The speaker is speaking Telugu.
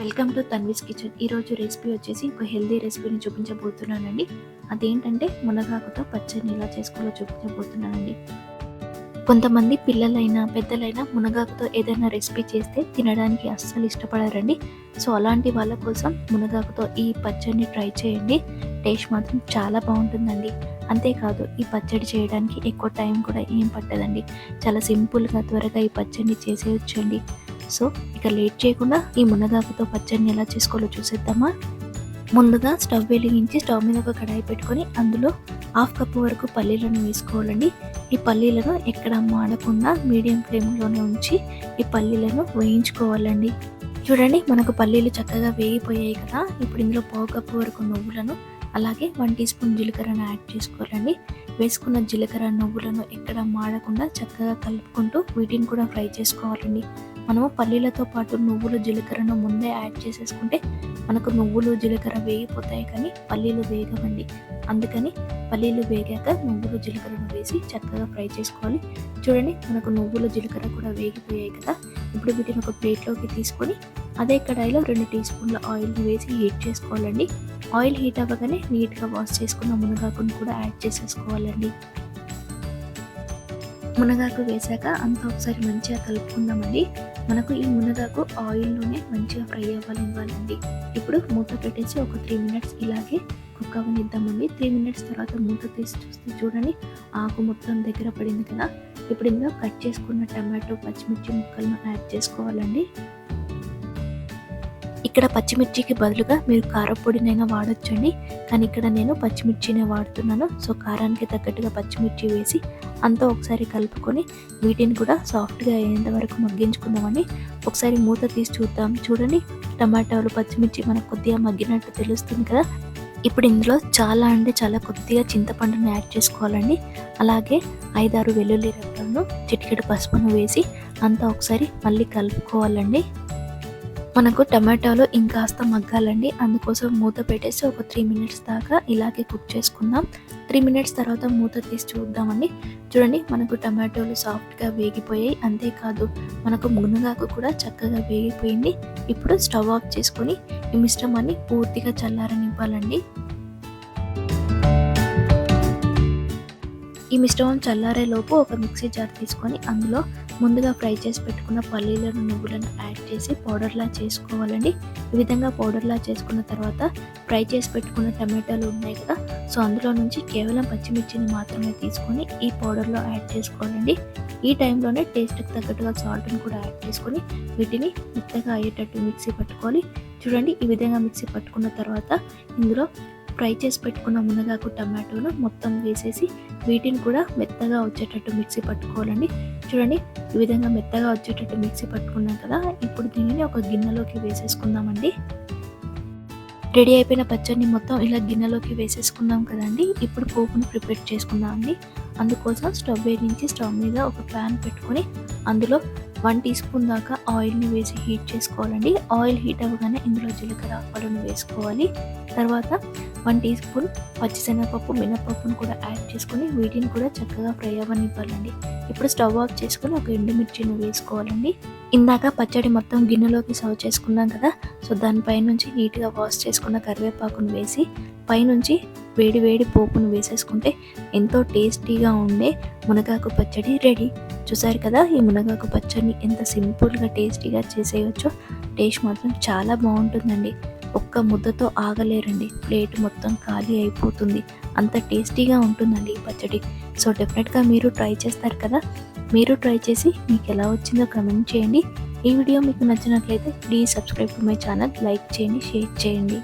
Welcome to Tanvi's kitchen. ఈరోజు రెసిపీ వచ్చేసి ఒక హెల్దీ రెసిపీని చూపించబోతున్నానండి. అదేంటంటే మునగాకుతో పచ్చడిని ఎలా చేసుకోవాలో చూపించబోతున్నానండి. కొంతమంది పిల్లలైనా పెద్దలైనా మునగాకుతో ఏదైనా రెసిపీ చేస్తే తినడానికి అస్సలు ఇష్టపడరండి. సో అలాంటి వాళ్ళ కోసం మునగాకుతో ఈ పచ్చడిని ట్రై చేయండి. టేస్ట్ మాత్రం చాలా బాగుంటుందండి. అంతేకాదు ఈ పచ్చడి చేయడానికి ఎక్కువ టైం కూడా ఏం పట్టదండి. చాలా సింపుల్గా త్వరగా ఈ పచ్చడిని చేసేయచ్చండి. సో ఇక లేట్ చేయకుండా ఈ మునగాకుతో పచ్చడిని ఎలా చేసుకోవాలో చూసేద్దామా? ముందుగా స్టవ్ వెలిగించి స్టవ్ మీద ఒక కడాయి పెట్టుకొని అందులో హాఫ్ కప్ వరకు పల్లీలను వేసుకోవాలండి. ఈ పల్లీలను ఎక్కడ మాడకుండా మీడియం ఫ్లేమ్లోనే ఉంచి ఈ పల్లీలను వేయించుకోవాలండి. చూడండి మనకు పల్లీలు చక్కగా వేగిపోయాయి కదా. ఇప్పుడు ఇందులో పావు కప్పు వరకు నువ్వులను అలాగే వన్ టీ స్పూన్ జీలకర్రను యాడ్ చేసుకోవాలండి. వేసుకున్న జీలకర్ర నువ్వులను ఎక్కడ మాడకుండా చక్కగా కలుపుకుంటూ వీటిని కూడా ఫ్రై చేసుకోవాలండి. మనము పల్లీలతో పాటు నువ్వులు జీలకర్రను ముందే యాడ్ చేసేసుకుంటే మనకు నువ్వులు జీలకర్ర వేగిపోతాయి కానీ పల్లీలు వేగవండి. అందుకని పల్లీలు వేగాక నువ్వులు జీలకర్రను వేసి చక్కగా ఫ్రై చేసుకోవాలి. చూడండి మనకు నువ్వులు జీలకర్ర కూడా వేగిపోయాయి కదా. ఇప్పుడు వీటిని ఒక ప్లేట్లోకి తీసుకొని అదే కడాయిలో రెండు టీ స్పూన్ల ఆయిల్ని వేసి హీట్ చేసుకోవాలండి. ఆయిల్ హీట్ అవ్వగానే నీట్గా వాష్ చేసుకున్న మునగాకును కూడా యాడ్ చేసేసుకోవాలండి. మునగాకు వేసాక అంతా ఒకసారి మంచిగా కలుపుకుందామండి. మనకు ఈ మునగాకు ఆయిల్లోనే మంచిగా ఫ్రై ఇవ్వాలండి ఇప్పుడు మూత పెట్టేసి ఒక త్రీ మినిట్స్ ఇలాగే కుక్ అవనిద్దామండి త్రీ మినిట్స్ తర్వాత మూత తీసి చూస్తే చూడండి ఆకు మొత్తం దగ్గర పడింది కదా. ఇప్పుడు ఇందులో కట్ చేసుకున్న టమాటో పచ్చిమిర్చి ముక్కలను యాడ్ చేసుకోవాలండి. ఇక్కడ పచ్చిమిర్చికి బదులుగా మీరు కారపొడినైనా వాడొచ్చండి. కానీ ఇక్కడ నేను పచ్చిమిర్చినే వాడుతున్నాను. సో కారానికి తగ్గట్టుగా పచ్చిమిర్చి వేసి అంతా ఒకసారి కలుపుకొని వీటిని కూడా సాఫ్ట్గా అయ్యేంత వరకు మగ్గించుకుందామని ఒకసారి మూత తీసి చూద్దాం. చూడండి టమాటాలు పచ్చిమిర్చి మనకు కొద్దిగా మగ్గినట్టు తెలుస్తుంది కదా. ఇప్పుడు ఇందులో చాలా అంటే చాలా కొద్దిగా చింతపండును యాడ్ చేసుకోవాలండి. అలాగే ఐదారు వెల్లుల్లి రెక్కలను చిటికెడు పసుపును వేసి అంతా ఒకసారి మళ్ళీ కలుపుకోవాలండి. మనకు టమాటాలు ఇంకాస్త మగ్గాలండి. అందుకోసం మూత పెట్టేసి ఒక త్రీ మినిట్స్ దాకా ఇలాగే కుక్ చేసుకుందాం. త్రీ మినిట్స్ తర్వాత మూత తీసి చూద్దామండి. చూడండి మనకు టమాటోలు సాఫ్ట్గా వేగిపోయాయి. అంతేకాదు మనకు మునగాకు కూడా చక్కగా వేగిపోయింది. ఇప్పుడు స్టవ్ ఆఫ్ చేసుకొని ఈ మిశ్రమాన్ని పూర్తిగా చల్లారనివ్వాలండి. ఈ మిశ్రమం చల్లారే లోపు ఒక మిక్సీ జార్ తీసుకొని అందులో ముందుగా ఫ్రై చేసి పెట్టుకున్న పల్లీలను నువ్వులను యాడ్ చేసి పౌడర్లా చేసుకోవాలండి. ఈ విధంగా పౌడర్లా చేసుకున్న తర్వాత ఫ్రై చేసి పెట్టుకున్న టమాటాలు ఉన్నాయి కదా సో అందులో నుంచి కేవలం పచ్చిమిర్చిని మాత్రమే తీసుకొని ఈ పౌడర్లో యాడ్ చేసుకోవాలండి. ఈ టైంలోనే టేస్ట్కి తగ్గట్టుగా సాల్ట్ని కూడా యాడ్ చేసుకొని వీటిని మెత్తగా అయ్యేటట్టు మిక్సీ పట్టుకోవాలి. చూడండి ఈ విధంగా మిక్సీ పట్టుకున్న తర్వాత ఇందులో ఫ్రై చేసి పెట్టుకున్న మునగాకు టమాటోలు మొత్తం వేసేసి వీటిని కూడా మెత్తగా వచ్చేటట్టు మిక్సీ పట్టుకోవాలండి. చూడండి ఈ విధంగా మెత్తగా వచ్చేటట్టు మిక్సీ పట్టుకున్నాం కదా ఇప్పుడు దీనిని ఒక గిన్నెలోకి వేసేసుకుందామండి. రెడీ అయిపోయిన పచ్చడిని మొత్తం ఇలా గిన్నెలోకి వేసేసుకున్నాం కదండి ఇప్పుడు పోపును ప్రిపేర్ చేసుకుందామండి. అందుకోసం స్టవ్ వేయించి స్టవ్ మీద ఒక ప్యాన్ పెట్టుకొని అందులో వన్ టీ స్పూన్ దాకా ఆయిల్ని వేసి హీట్ చేసుకోవాలండి. ఆయిల్ హీట్ అవ్వగానే ఇందులో జీలకర్ర ఆకులను వేసుకోవాలి. తర్వాత వన్ టీ స్పూన్ పచ్చిశనగపప్పు మినపప్పును కూడా యాడ్ చేసుకొని వీటిని కూడా చక్కగా ఫ్రై అవ్వనివ్వాలండి. ఇప్పుడు స్టవ్ ఆఫ్ చేసుకొని ఒక ఎండుమిర్చిని వేసుకోవాలండి. ఇందాక పచ్చడి మొత్తం గిన్నెలోకి సర్వ్ చేసుకున్నాం కదా సో దానిపై నుంచి నీట్గా వాష్ చేసుకున్న కరివేపాకును వేసి పైనుంచి వేడి వేడి పోపును వేసేసుకుంటే ఎంతో టేస్టీగా ఉండే మునగాకు పచ్చడి రెడీ. చూసారు కదా ఈ మునగాకు పచ్చడిని ఎంత సింపుల్గా టేస్టీగా చేసేయచ్చో టేస్ట్ మాత్రం చాలా బాగుంటుందండి. ఒక్క ముద్దతో ఆగలేరండి. ప్లేట్ మొత్తం ఖాళీ అయిపోతుంది. అంత టేస్టీగా ఉంటుందండి ఈ పచ్చడి. సో డెఫినెట్గా మీరు ట్రై చేస్తారు కదా? మీరు ట్రై చేసి మీకు ఎలా వచ్చిందో కమెంట్ చేయండి. ఈ వీడియో మీకు నచ్చినట్లయితే please subscribe to my channel. Like చేయండి షేర్ చేయండి.